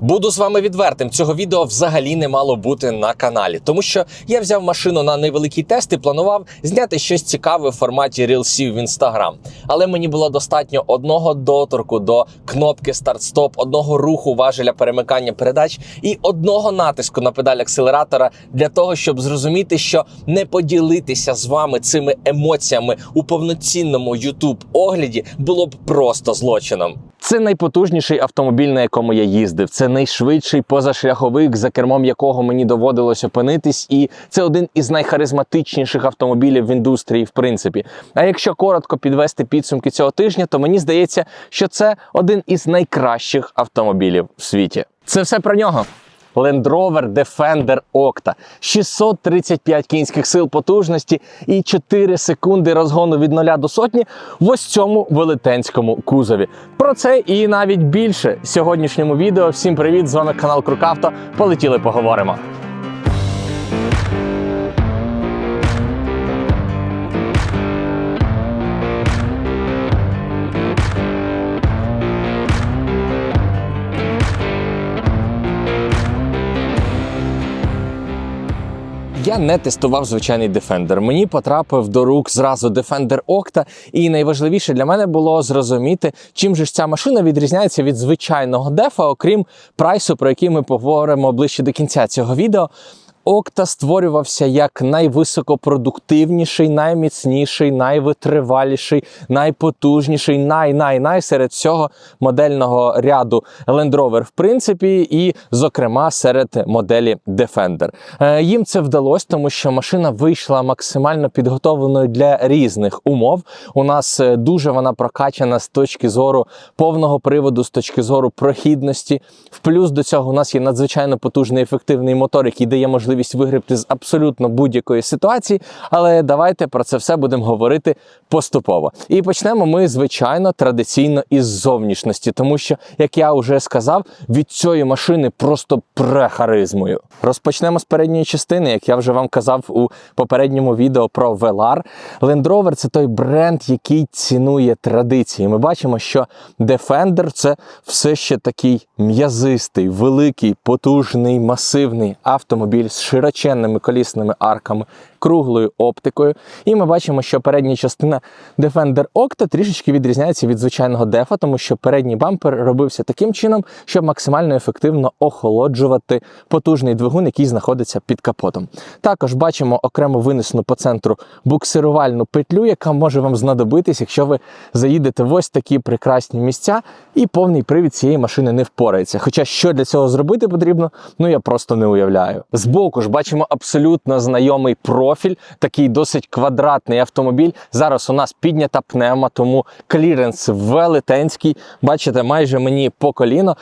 Буду з вами відвертим. Цього відео взагалі не мало бути на каналі, тому що я взяв машину на невеликий тест і планував зняти щось цікаве в форматі рілсів в інстаграм. Але мені було достатньо одного доторку до кнопки старт-стоп, одного руху важеля перемикання передач і одного натиску на педаль акселератора для того, щоб зрозуміти, що не поділитися з вами цими емоціями у повноцінному youtube огляді було б просто злочином. Це найпотужніший автомобіль, на якому я їздив. Це найшвидший позашляховик, за кермом якого мені доводилось опинитись, і це один із найхаризматичніших автомобілів в індустрії, в принципі. А якщо коротко підвести підсумки цього тижня, то мені здається, що це один із найкращих автомобілів в світі. Це все про нього. Land Rover Defender Octa. 635 кінських сил потужності і 4 секунди розгону від 0 до сотні в ось цьому велетенському кузові. Про це і навіть більше в сьогоднішньому відео. Всім привіт! З вами канал Крукавто. Полетіли поговоримо. Я не тестував звичайний Defender. Мені потрапив до рук зразу Defender Octa, і найважливіше для мене було зрозуміти, чим же ж ця машина відрізняється від звичайного дефа, окрім прайсу, про який ми поговоримо ближче до кінця цього відео. Окта створювався як найвисокопродуктивніший, найміцніший, найвитриваліший, найпотужніший, най-най-най серед всього модельного ряду Land Rover, в принципі, і, зокрема, серед моделі Defender. Е, Їм це вдалося, тому що машина вийшла максимально підготовленою для різних умов. У нас е, дуже вона прокачана з точки зору повного приводу, з точки зору прохідності. В плюс до цього у нас є надзвичайно потужний ефективний мотор, який дає можливість вигребти з абсолютно будь-якої ситуації. Але давайте про це все будемо говорити поступово. І почнемо ми, звичайно, традиційно із зовнішності, тому що, як я вже сказав, від цієї машини просто прехаризмою. Розпочнемо з передньої частини, як я вже вам казав у попередньому відео про Velar. Land Rover – це той бренд, який цінує традиції. Ми бачимо, що Defender – це все ще такий м'язистий, великий, потужний, масивний автомобіль з широченними колісними арками, круглою оптикою. І ми бачимо, що передня частина Defender Octa трішечки відрізняється від звичайного дефа, тому що передній бампер робився таким чином, щоб максимально ефективно охолоджувати потужний двигун, який знаходиться під капотом. Також бачимо окремо винесену по центру буксирувальну петлю, яка може вам знадобитись, якщо ви заїдете в ось такі прекрасні місця, і повний привід цієї машини не впорається. Хоча що для цього зробити потрібно, ну я просто не уявляю. Збоку ж бачимо абсолютно знайомий профіль, такий досить квадратний автомобіль. Зараз у нас піднята пневма, тому кліренс велетенський. Бачите, майже мені по коліно.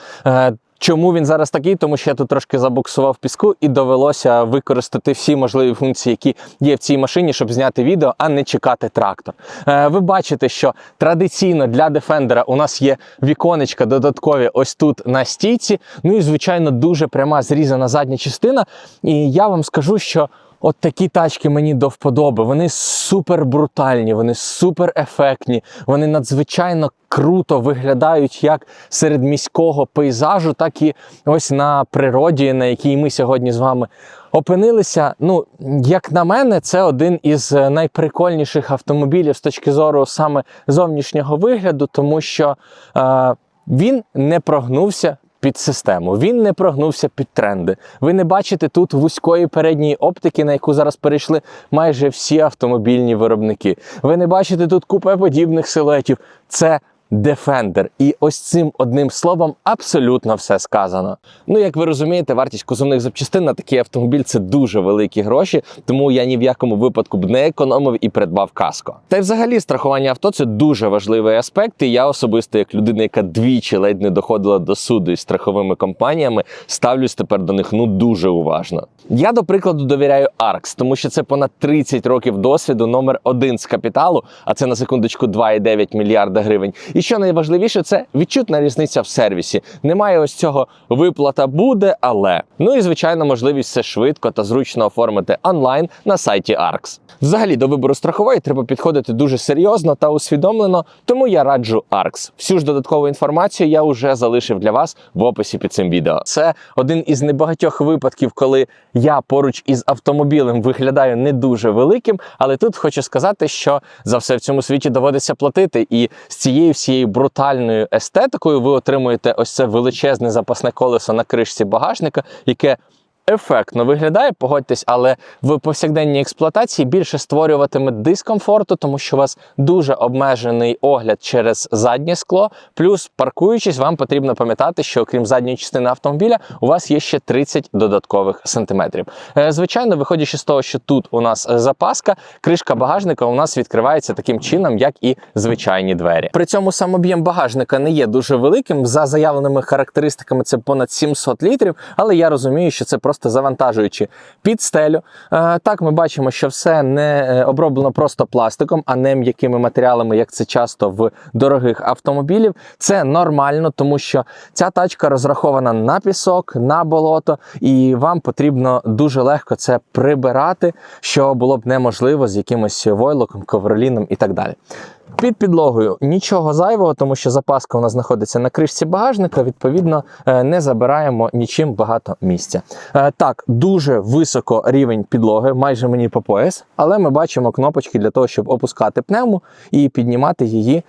Чому він зараз такий? Тому що я тут трошки забуксував піску і довелося використати всі можливі функції, які є в цій машині, щоб зняти відео, а не чекати трактор. Е, ви бачите, що традиційно для Defender у нас є віконечка додаткові ось тут на стійці. Ну і звичайно дуже пряма зрізана задня частина. І я вам скажу, що. От такі тачки мені до вподоби. Вони супер брутальні, вони супер ефектні, вони надзвичайно круто виглядають як серед міського пейзажу, так і ось на природі, на якій ми сьогодні з вами опинилися. Ну, як на мене, це один із найприкольніших автомобілів з точки зору саме зовнішнього вигляду, тому що е, він не прогнувся під систему. Він не прогнувся під тренди. Ви не бачите тут вузької передньої оптики, на яку зараз перейшли майже всі автомобільні виробники. Ви не бачите тут купе подібних силуетів. Це Defender. І ось цим одним словом абсолютно все сказано. Ну, як ви розумієте, вартість кузовних запчастин на такий автомобіль це дуже великі гроші, тому я ні в якому випадку б не економив і придбав каско. Та й взагалі страхування авто це дуже важливий аспект. І я особисто, як людина, яка двічі ледь не доходила до суду із страховими компаніями, ставлюсь тепер до них ну дуже уважно. Я, до прикладу, довіряю ARX, тому що це понад 30 років досвіду, номер один з капіталу, а це на секундочку 2,9 мільярда гривень. І що найважливіше, це відчутна різниця в сервісі. Немає ось цього виплата буде, але ну і звичайно можливість все швидко та зручно оформити онлайн на сайті ARX. Взагалі до вибору страхової треба підходити дуже серйозно та усвідомлено, тому я раджу ARX. Всю ж додаткову інформацію я вже залишив для вас в описі під цим відео. Це один із небагатьох випадків, коли я поруч із автомобілем виглядаю не дуже великим, але тут хочу сказати, що за все в цьому світі доводиться платити, і з цією всією брутальною естетикою ви отримуєте ось це величезне запасне колесо на кришці багажника, яке ефектно виглядає, погодьтесь, але в повсякденній експлуатації більше створюватиме дискомфорту, тому що у вас дуже обмежений огляд через заднє скло. Плюс, паркуючись, вам потрібно пам'ятати, що окрім задньої частини автомобіля, у вас є ще 30 додаткових сантиметрів. Е, Звичайно, виходячи з того, що тут у нас запаска, кришка багажника у нас відкривається таким чином, як і звичайні двері. При цьому сам об'єм багажника не є дуже великим. За заявленими характеристиками, це понад 700 літрів, але я розумію, що це просто завантажуючи під стелю. Е, Так, ми бачимо, що все не е, оброблено просто пластиком, а не м'якими матеріалами, як це часто в дорогих автомобілів. Це нормально, тому що ця тачка розрахована на пісок, на болото, і вам потрібно дуже легко це прибирати, що було б неможливо з якимось войлоком, ковроліном і так далі. Під підлогою нічого зайвого, тому що запаска у нас знаходиться на кришці багажника. Відповідно, е, не забираємо нічим багато місця. Е, Так, дуже високо рівень підлоги, майже мені по пояс, але ми бачимо кнопочки для того, щоб опускати пневму і піднімати її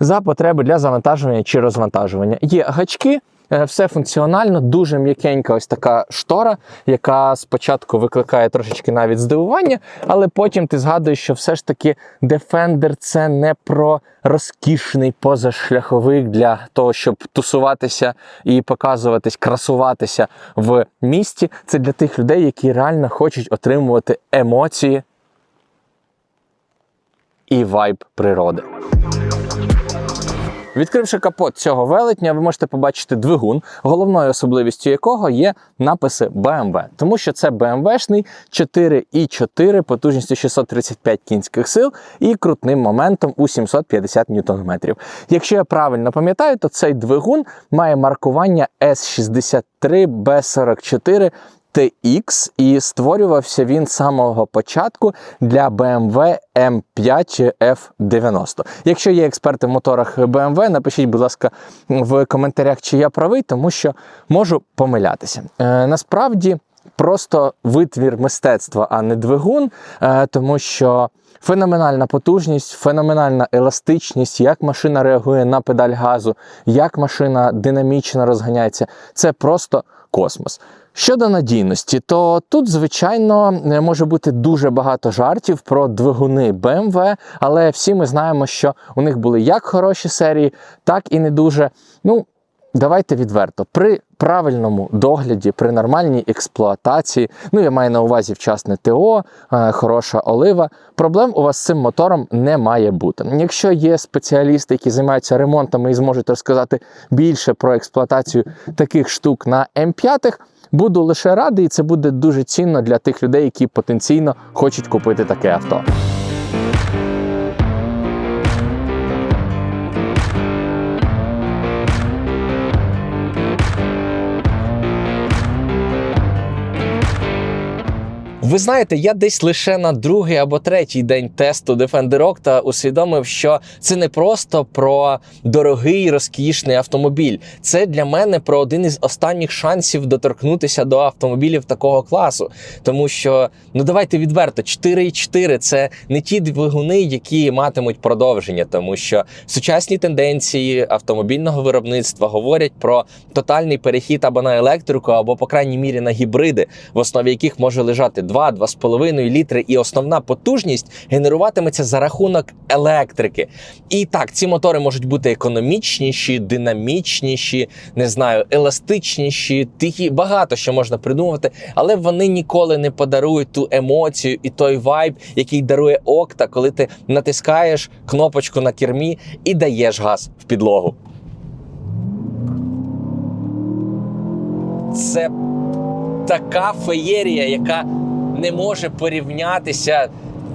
за потреби для завантажування чи розвантажування. Є гачки. Е, Все функціонально, дуже м'якенька ось така штора, яка спочатку викликає трошечки навіть здивування, але потім ти згадуєш, що все ж таки Defender це не про розкішний позашляховик для того, щоб тусуватися і показуватись, красуватися в місті. Це для тих людей, які реально хочуть отримувати емоції і вайб природи. Відкривши капот цього велетня, ви можете побачити двигун, головною особливістю якого є написи BMW, тому що це BMW-шний 4,4 потужністю 635 кінських сил і крутним моментом у 750 Нм. Якщо я правильно пам'ятаю, то цей двигун має маркування S63B44 TX і створювався він з самого початку для BMW M5 чи F90. Якщо є експерти в моторах BMW, напишіть, будь ласка, в коментарях, чи я правий, тому що можу помилятися. Е, насправді просто витвір мистецтва, а не двигун, е, тому що. Феноменальна потужність, феноменальна еластичність, як машина реагує на педаль газу, як машина динамічно розганяється. Це просто космос. Щодо надійності, то тут, звичайно, може бути дуже багато жартів про двигуни BMW, але всі ми знаємо, що у них були як хороші серії, так і не дуже. Ну, давайте відверто. При правильному догляді, при нормальній експлуатації, ну я маю на увазі вчасне ТО, е, хороша олива, проблем у вас з цим мотором не має бути. Якщо є спеціалісти, які займаються ремонтами і зможуть розказати більше про експлуатацію таких штук на М5, буду лише радий, і це буде дуже цінно для тих людей, які потенційно хочуть купити таке авто. Ви знаєте, я десь лише на другий або третій день тесту Defender Octa усвідомив, що це не просто про дорогий розкішний автомобіль. Це для мене про один із останніх шансів доторкнутися до автомобілів такого класу. Тому що, ну давайте відверто, 4.4 – це не ті двигуни, які матимуть продовження, тому що сучасні тенденції автомобільного виробництва говорять про тотальний перехід або на електрику, або по крайній мірі на гібриди, в основі яких може лежати 2-2,5 літри, і основна потужність генеруватиметься за рахунок електрики. І так, ці мотори можуть бути економічніші, динамічніші, не знаю, еластичніші, тихі, багато що можна придумувати, але вони ніколи не подарують ту емоцію і той вайб, який дарує Окта, коли ти натискаєш кнопочку на кермі і даєш газ в підлогу. Це така феєрія, яка не може порівнятися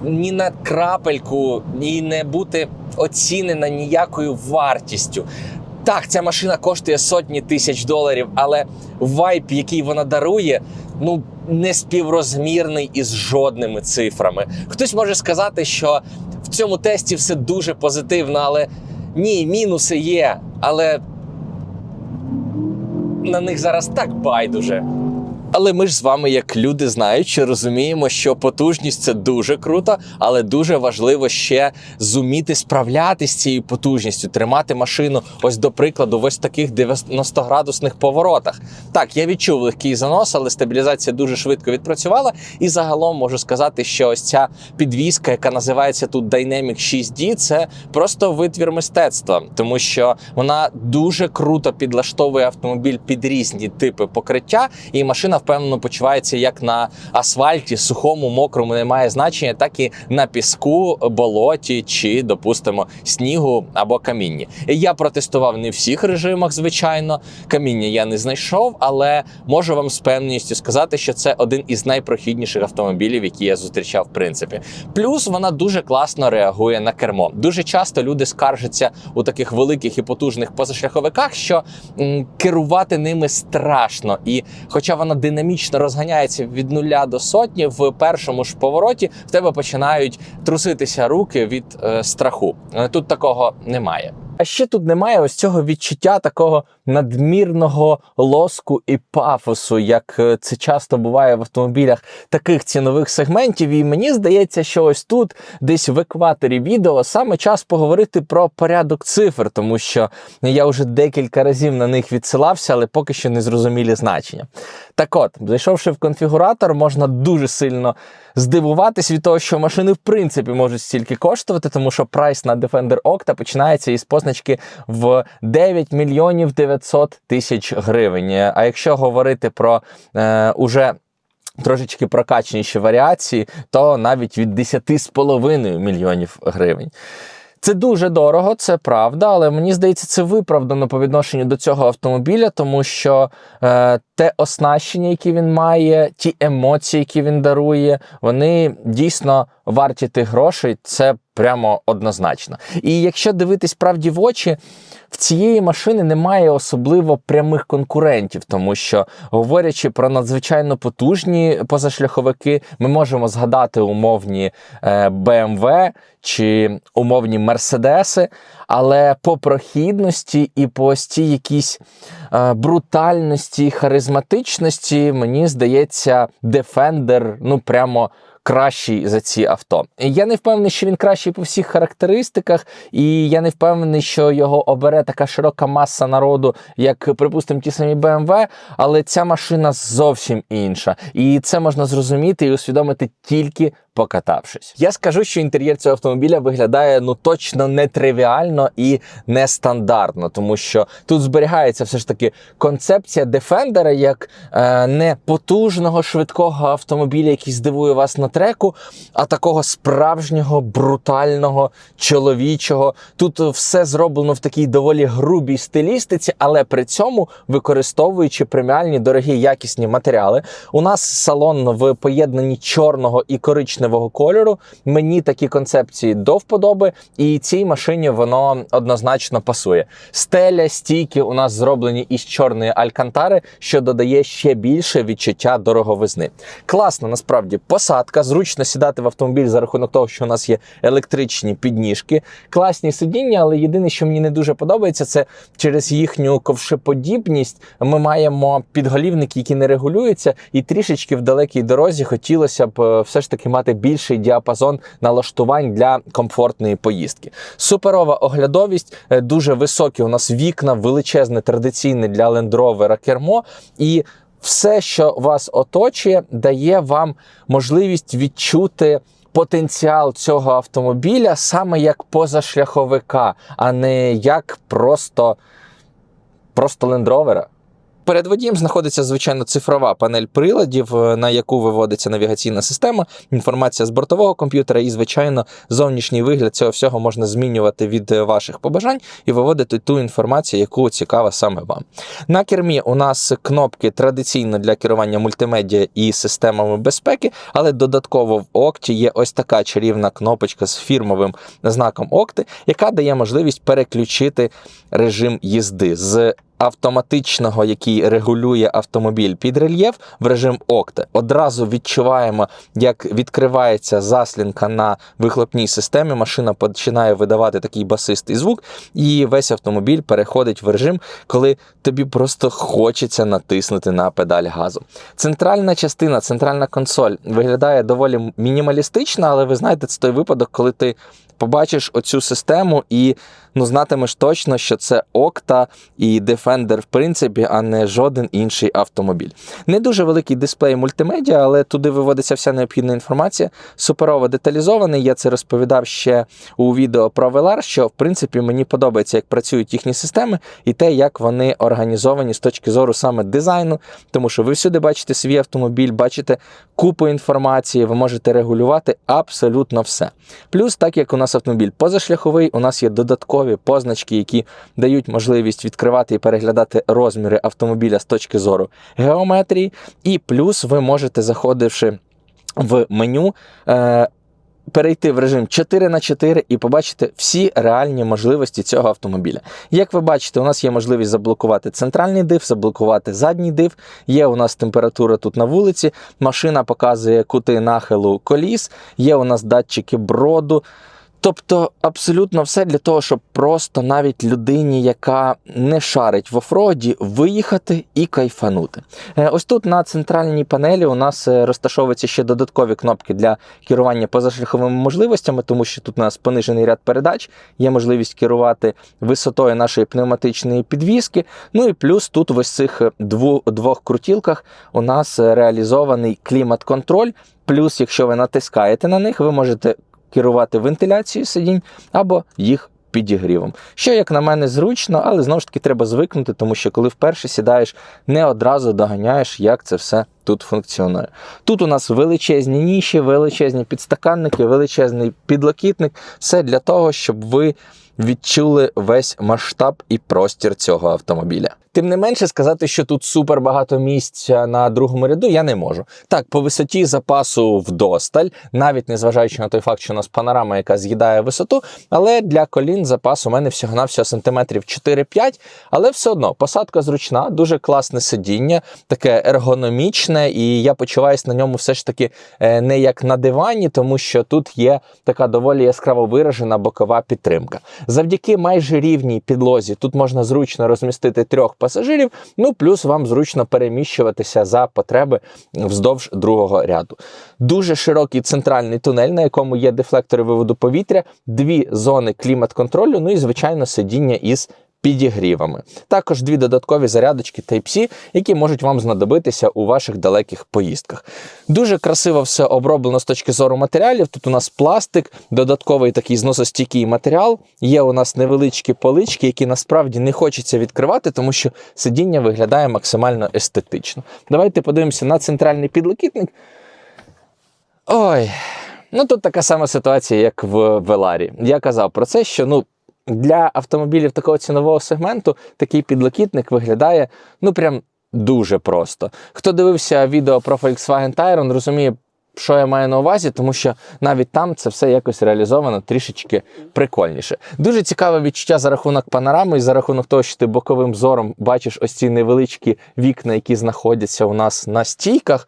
ні на крапельку, і не бути оцінена ніякою вартістю. Так, ця машина коштує сотні тисяч доларів, але вайб, який вона дарує, ну не співрозмірний із жодними цифрами. Хтось може сказати, що в цьому тесті все дуже позитивно, але ні, мінуси є, але на них зараз так байдуже. Але ми ж з вами, як люди, знаючи, розуміємо, що потужність це дуже круто, але дуже важливо ще зуміти справлятися з цією потужністю, тримати машину, ось до прикладу, в ось таких 90-градусних поворотах. Так, я відчув легкий занос, але стабілізація дуже швидко відпрацювала. І загалом можу сказати, що ось ця підвізка, яка називається тут Dynamic 6D, це просто витвір мистецтва, тому що вона дуже круто підлаштовує автомобіль під різні типи покриття, і машина впевнено почувається як на асфальті, сухому, мокрому, немає значення, так і на піску, болоті чи, допустимо, снігу або камінні. Я протестував не в всіх режимах, звичайно. Каміння я не знайшов, але можу вам з певністю сказати, що це один із найпрохідніших автомобілів, які я зустрічав в принципі. Плюс вона дуже класно реагує на кермо. Дуже часто люди скаржаться у таких великих і потужних позашляховиках, що м, керувати ними страшно. І хоча вона динамічно розганяється від нуля до сотні, в першому ж повороті в тебе починають труситися руки від е, страху. Е, Тут такого немає. А ще тут немає ось цього відчуття такого надмірного лоску і пафосу, як е, це часто буває в автомобілях таких цінових сегментів. І мені здається, що ось тут, десь в екваторі відео, саме час поговорити про порядок цифр, тому що я вже декілька разів на них відсилався, але поки що не зрозумілі значення. Так от, зайшовши в конфігуратор, можна дуже сильно здивуватись від того, що машини в принципі можуть стільки коштувати, тому що прайс на Defender Octa починається із позначки в 9 мільйонів 900 тисяч гривень. А якщо говорити про е, уже трошечки прокачніші варіації, то навіть від 10,5 мільйонів гривень. Це дуже дорого, це правда, але мені здається, це виправдано по відношенню до цього автомобіля, тому що е, те оснащення, яке він має, ті емоції, які він дарує, вони дійсно варті тих грошей. Це прямо однозначно. І якщо дивитись правді в очі, в цієї машини немає особливо прямих конкурентів, тому що говорячи про надзвичайно потужні позашляховики, ми можемо згадати умовні е, BMW чи умовні Мерседеси, але по прохідності і по ось цій якійсь е, брутальності, харизматичності, мені здається, Defender, ну прямо кращий за ці авто. Я не впевнений, що він кращий по всіх характеристиках, і я не впевнений, що його обере така широка маса народу, як, припустимо, ті самі BMW, але ця машина зовсім інша. І це можна зрозуміти і усвідомити тільки покатавшись. Я скажу, що інтер'єр цього автомобіля виглядає ну точно нетривіально і нестандартно, тому що тут зберігається все ж таки концепція Defender як е, не потужного швидкого автомобіля, який здивує вас на треку, а такого справжнього брутального чоловічого. Тут все зроблено в такій доволі грубій стилістиці, але при цьому використовуючи преміальні дорогі якісні матеріали. У нас салон в поєднанні чорного і коричневого кольору. Мені такі концепції до вподоби, і цій машині воно однозначно пасує. Стеля, стійки у нас зроблені із чорної алькантари, що додає ще більше відчуття дороговизни. Класно, насправді, посадка, зручно сідати в автомобіль за рахунок того, що у нас є електричні підніжки, класні сидіння, але єдине, що мені не дуже подобається, це через їхню ковшеподібність ми маємо підголівники, які не регулюються, і трішечки в далекій дорозі хотілося б е, все ж таки мати більший діапазон налаштувань для комфортної поїздки. Суперова оглядовість, е, дуже високі у нас вікна, величезне традиційне для Land Rover кермо і. Все, що вас оточує, дає вам можливість відчути потенціал цього автомобіля саме як позашляховика, а не як просто, просто лендровера. Перед водієм знаходиться звичайно цифрова панель приладів, е, на яку виводиться навігаційна система, інформація з бортового комп'ютера, і, звичайно, зовнішній вигляд цього всього можна змінювати від е, ваших побажань і виводити ту інформацію, яку цікава саме вам. На кермі у нас кнопки традиційно для керування мультимедіа і системами безпеки, але додатково в Окті є ось така чарівна кнопочка з фірмовим знаком Окти, яка дає можливість переключити режим їзди з автоматичного, який регулює автомобіль під рельєф в режим Окте. Одразу відчуваємо, як відкривається заслінка на вихлопній системі. Машина починає видавати такий басистий звук, і весь автомобіль переходить в режим, коли тобі просто хочеться натиснути на педаль газу. Центральна частина, центральна консоль виглядає доволі мінімалістично, але ви знаєте, це той випадок, коли ти побачиш оцю систему і ну, знатимеш точно, що це Okta і Defender, в принципі, а не жоден інший автомобіль. Не дуже великий дисплей мультимедіа, але туди виводиться вся необхідна інформація. Суперово деталізований. Я це розповідав ще у відео про Velar, що в принципі мені подобається, як працюють їхні системи, і те, як вони організовані з точки зору саме дизайну, тому що ви всюди бачите свій автомобіль, бачите купу інформації, ви можете регулювати абсолютно все. Плюс, так як у нас автомобіль позашляховий, у нас є додаткові позначки, які дають можливість відкривати і переглядати розміри автомобіля з точки зору геометрії. І плюс ви можете, заходивши в меню, е, перейти в режим 4 на 4 і побачити всі реальні можливості цього автомобіля. Як ви бачите, у нас є можливість заблокувати центральний див, заблокувати задній див. Є у нас температура тут на вулиці. Машина показує кути нахилу коліс, є у нас датчики броду. Тобто абсолютно все для того, щоб просто навіть людині, яка не шарить в офроді, виїхати і кайфанути. Е, Ось тут на центральній панелі у нас е, розташовуються ще додаткові кнопки для керування позашляховими можливостями, тому що тут у нас понижений ряд передач, є можливість керувати висотою нашої пневматичної підвіски. Ну і плюс тут в ось цих дву- двох крутілках у нас е, реалізований клімат-контроль. Плюс, якщо ви натискаєте на них, ви можете керувати вентиляцією сидінь або їх підігрівом. Що, як на мене, зручно, але знову ж таки треба звикнути, тому що коли вперше сідаєш, не одразу доганяєш, як це все тут функціонує. Тут у нас величезні ніші, величезні підстаканники, величезний підлокітник. Все для того, щоб ви відчули весь масштаб і простір цього автомобіля. Тим не менше, сказати, що тут супер багато місця на другому ряду, я не можу. Так, по висоті запасу вдосталь, навіть незважаючи на той факт, що у нас панорама, яка з'їдає висоту, але для колін запас у мене всього-навсього сантиметрів 4-5, але все одно посадка зручна, дуже класне сидіння, таке ергономічне, і я почуваюся на ньому все ж таки е, не як на дивані, тому що тут є така доволі яскраво виражена бокова підтримка. Завдяки майже рівній підлозі тут можна зручно розмістити трьох пасажирів, ну плюс вам зручно переміщуватися за потреби вздовж другого ряду. Дуже широкий центральний тунель, на якому є дефлектори виводу повітря, дві зони клімат-контролю, ну і звичайно сидіння із підігрівами. Також дві додаткові зарядочки Type-C, які можуть вам знадобитися у ваших далеких поїздках. Дуже красиво все оброблено з точки зору матеріалів. Тут у нас пластик, додатковий такий зносостійкий матеріал. Є у нас невеличкі полички, які насправді не хочеться відкривати, тому що сидіння виглядає максимально естетично. Давайте подивимося на центральний підлокітник. Ой, ну тут така сама ситуація, як в Веларі. Я казав про це, що ну. Для автомобілів такого цінового сегменту такий підлокітник виглядає ну прям дуже просто. Хто дивився відео про Volkswagen Tayron, розуміє, що я маю на увазі, тому що навіть там це все якось реалізовано трішечки прикольніше. Дуже цікаве відчуття за рахунок панорами і за рахунок того, що ти боковим зором бачиш ось ці невеличкі вікна, які знаходяться у нас на стійках.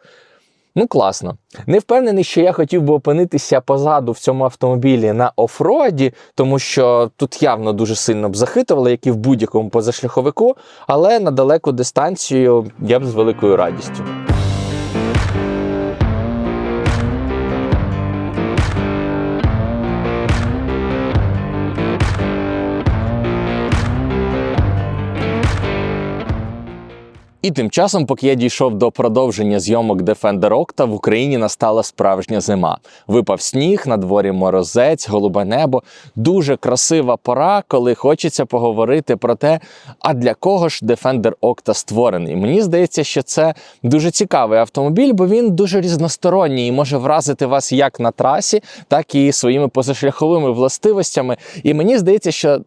Ну, класно. Не впевнений, що я хотів би опинитися позаду в цьому автомобілі на офроді, тому що тут явно дуже сильно б захитували, як і в будь-якому позашляховику, але на далеку дистанцію я б з великою радістю. І тим часом, поки я дійшов до продовження зйомок Defender Octa, в Україні настала справжня зима. Випав сніг, на дворі морозець, голубе небо. Дуже красива пора, коли хочеться поговорити про те, а для кого ж Defender Octa створений. Мені здається, що це дуже цікавий автомобіль, бо він дуже різносторонній і може вразити вас як на трасі, так і своїми позашляховими властивостями. І мені здається, що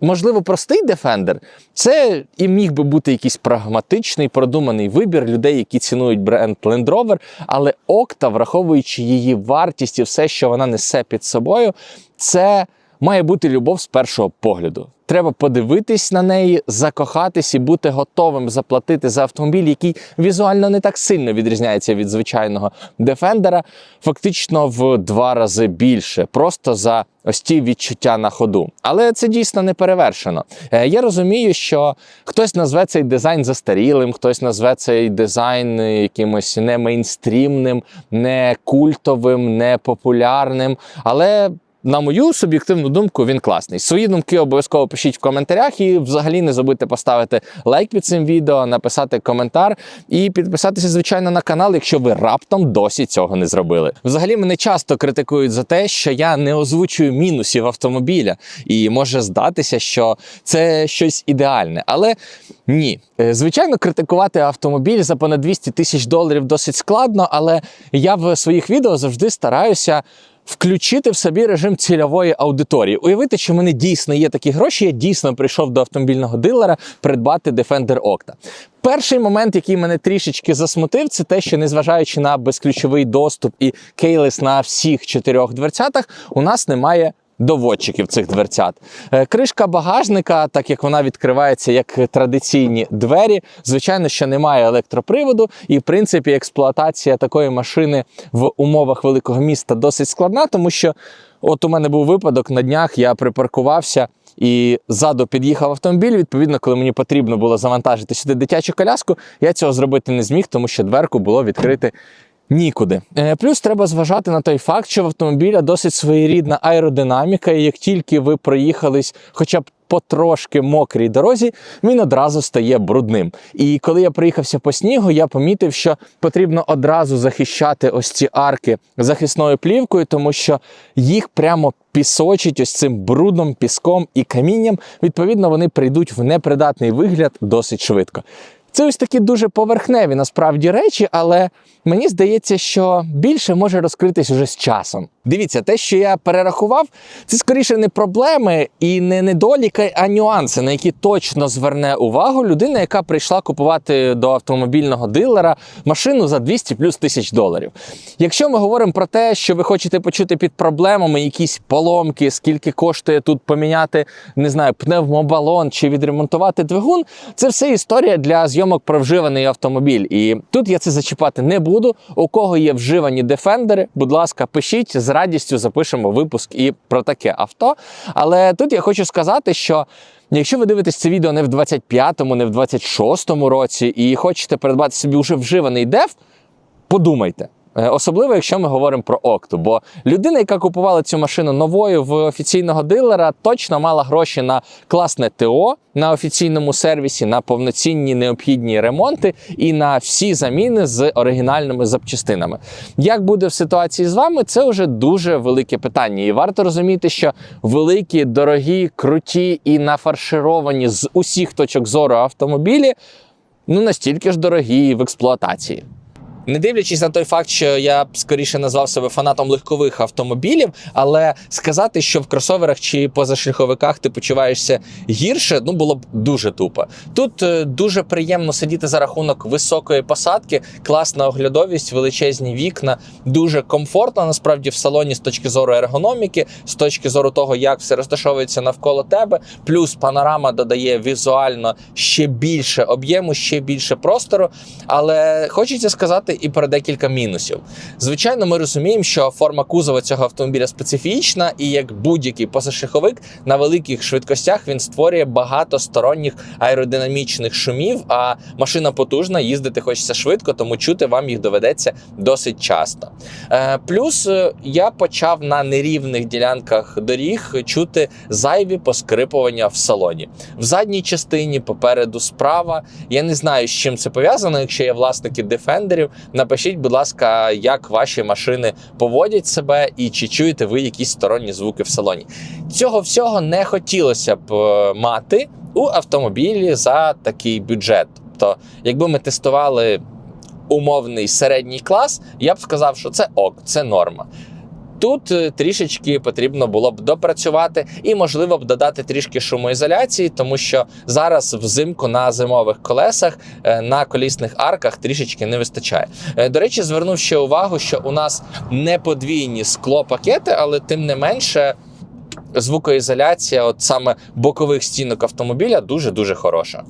можливо, простий дефендер, – це і міг би бути якийсь прагматичний, продуманий вибір людей, які цінують бренд Land Rover, але Octa, враховуючи її вартість і все, що вона несе під собою, це має бути любов з першого погляду. Треба подивитись на неї, закохатись і бути готовим заплатити за автомобіль, який візуально не так сильно відрізняється від звичайного Defender, фактично в два рази більше, просто за ось ті відчуття на ходу. Але це дійсно не перевершено. Е, Я розумію, що хтось назве цей дизайн застарілим, хтось назве цей дизайн якимось не мейнстрімним, не культовим, не популярним. Але на мою суб'єктивну думку, він класний. Свої думки обов'язково пишіть в коментарях і взагалі не забудьте поставити лайк під цим відео, написати коментар і підписатися, звичайно, на канал, якщо ви раптом досі цього не зробили. Взагалі мене часто критикують за те, що я не озвучую мінусів автомобіля, і може здатися, що це щось ідеальне. Але ні, Е, звичайно, критикувати автомобіль за понад 200 тисяч доларів досить складно, але я в своїх відео завжди стараюся включити в собі режим цільової аудиторії. Уявити, що в мене дійсно є такі гроші, я дійсно прийшов до автомобільного дилера придбати Defender Octa. Перший момент, який мене трішечки засмутив, це те, що незважаючи на безключовий доступ і кейлес на всіх чотирьох дверцятах, у нас немає доводчиків цих дверцят. Е, Кришка багажника, так як вона відкривається як традиційні двері, звичайно, що немає електроприводу, і в принципі експлуатація такої машини в умовах великого міста досить складна, тому що от у мене був випадок на днях, я припаркувався. І ззаду під'їхав автомобіль. Відповідно, коли мені потрібно було завантажити сюди дитячу коляску, я цього зробити не зміг, тому що дверку було відкрити Нікуди. Е, Плюс треба зважати на той факт, що в автомобіля досить своєрідна аеродинаміка, і як тільки ви проїхались хоча б по трошки мокрій дорозі, він одразу стає брудним. І коли я приїхався по снігу, я помітив, що потрібно одразу захищати ось ці арки захисною плівкою, тому що їх прямо пісочить ось цим брудом, піском і камінням. Відповідно, вони прийдуть в непридатний вигляд досить швидко. Це ось такі дуже поверхневі насправді речі, але мені здається, що більше може розкритись уже з часом. Дивіться, те, що я перерахував, це скоріше не проблеми і не недоліки, а нюанси, на які точно зверне увагу людина, яка прийшла купувати до автомобільного дилера машину за 200 плюс тисяч доларів. Якщо ми говоримо про те, що ви хочете почути під проблемами якісь поломки, скільки коштує тут поміняти, не знаю, пневмобалон чи відремонтувати двигун, це все історія для зйомок про вживаний автомобіль. І тут я це зачіпати не буду. У кого є вживані дефендери, будь ласка, пишіть з радістю запишемо випуск і про таке авто. Але тут я хочу сказати, що. Якщо ви дивитесь це відео не в 25-му, не в 26-му році і хочете придбати собі уже вживаний деф, подумайте. Е, Особливо, якщо ми говоримо про Окту. Бо людина, яка купувала цю машину новою в офіційного дилера, точно мала гроші на класне ТО на офіційному сервісі, на повноцінні необхідні ремонти і на всі заміни з оригінальними запчастинами. Як буде в ситуації з вами, це вже дуже велике питання. І варто розуміти, що великі, дорогі, круті і нафаршировані з усіх точок зору автомобілі ну настільки ж дорогі в експлуатації. Не дивлячись на той факт, що я б скоріше назвав себе фанатом легкових автомобілів, але сказати, що в кросоверах чи позашляховиках ти почуваєшся гірше, ну було б дуже тупо. Тут е, дуже приємно сидіти за рахунок високої посадки, класна оглядовість, величезні вікна, дуже комфортно насправді в салоні з точки зору ергономіки, з точки зору того, як все розташовується навколо тебе. Плюс панорама додає візуально ще більше об'єму, ще більше простору. Але хочеться сказати і про декілька мінусів. Звичайно, ми розуміємо, що форма кузова цього автомобіля специфічна, і як будь-який позашляховик на великих швидкостях він створює багато сторонніх аеродинамічних шумів. А машина потужна, їздити хочеться швидко, тому чути вам їх доведеться досить часто. Е, Плюс е, я почав на нерівних ділянках доріг чути зайві поскрипування в салоні. В задній частині, попереду справа. Я не знаю, з чим це пов'язано. Якщо є власники дефендерів, напишіть, будь ласка, як ваші машини поводять себе і чи чуєте ви якісь сторонні звуки в салоні. Цього всього не хотілося б е, мати у автомобілі за такий бюджет. Тобто, якби ми тестували умовний середній клас, я б сказав, що це ок, це норма. Тут е, трішечки потрібно було б допрацювати і, можливо, б додати трішки шумоізоляції, тому що зараз взимку на зимових колесах е, на колісних арках трішечки не вистачає. Е, До речі, звернув ще увагу, що у нас не подвійні склопакети, але тим не менше. Звукоізоляція, от саме бокових стінок автомобіля, дуже дуже хороша.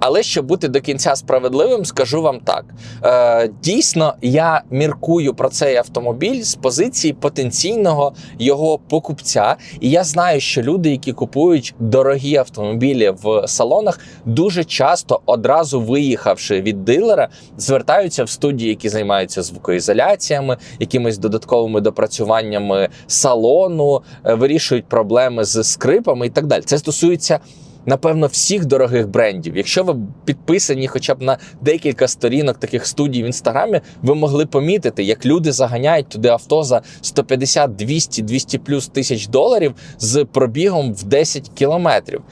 Але щоб бути до кінця справедливим, скажу вам так: е, дійсно, я міркую про цей автомобіль з позиції потенційного його покупця. І я знаю, що люди, які купують дорогі автомобілі в салонах, дуже часто одразу виїхавши від дилера, звертаються в студії, які займаються звукоізоляціями, якимись додатковими допрацюваннями салону, е, вирішують проблеми з скрипами і так далі. Це стосується напевно, всіх дорогих брендів. Якщо ви підписані хоча б на декілька сторінок таких студій в інстаграмі, ви могли помітити, як люди заганяють туди авто за 150, 200, 200 плюс тисяч доларів з пробігом в 10 кілометрів.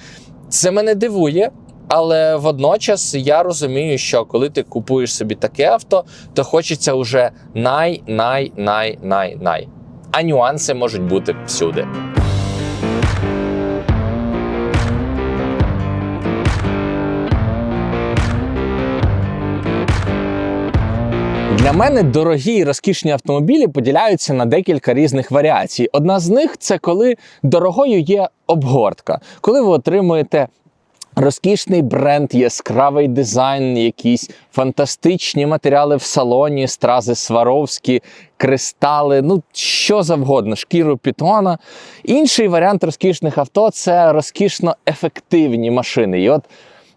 Це мене дивує. Але водночас я розумію, що коли ти купуєш собі таке авто, то хочеться вже най, най, най, най, най. А нюанси можуть бути всюди. Для мене дорогі і розкішні автомобілі поділяються на декілька різних варіацій. Одна з них це коли дорогою є обгортка, коли ви отримуєте. Розкішний бренд, яскравий дизайн, якісь фантастичні матеріали в салоні, стрази Сваровські, кристали, ну що завгодно, шкіру пітона. Інший варіант розкішних авто це розкішно ефективні машини. І от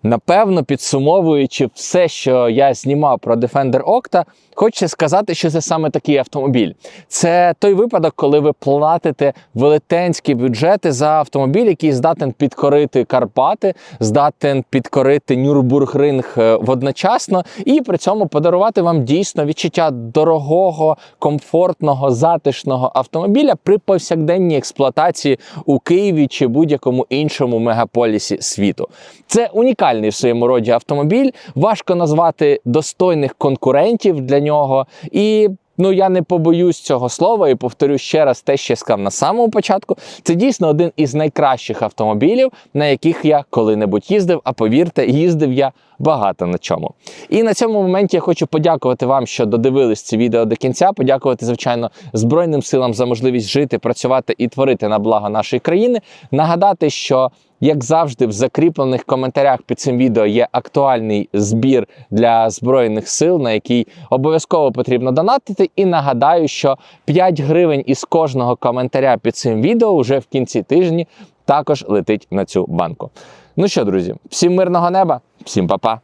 Напевно, підсумовуючи все, що я знімав про Defender Octa, хочеться сказати, що це саме такий автомобіль. Це той випадок, коли ви платите велетенські бюджети за автомобіль, який здатен підкорити Карпати, здатен підкорити Нюрбургринг е, водночасно, і при цьому подарувати вам дійсно відчуття дорогого, комфортного, затишного автомобіля при повсякденній експлуатації у Києві чи будь-якому іншому мегаполісі світу. Це унікальний в своєму роді автомобіль. Важко назвати достойних конкурентів для нього. І ну я не побоюсь цього слова і повторю ще раз те, що я сказав на самому початку. Це дійсно один із найкращих автомобілів, на яких я коли-небудь їздив. А повірте, їздив я багато на чому. І на цьому моменті я хочу подякувати вам, що додивились це відео до кінця. Подякувати, звичайно, Збройним силам за можливість жити, працювати і творити на благо нашої країни. Нагадати, що як завжди, в закріплених коментарях під цим відео є актуальний збір для збройних сил, на який обов'язково потрібно донатити. І нагадаю, що 5 гривень із кожного коментаря під цим відео вже в кінці тижні також летить на цю банку. Ну що, друзі, всім мирного неба, всім па-па!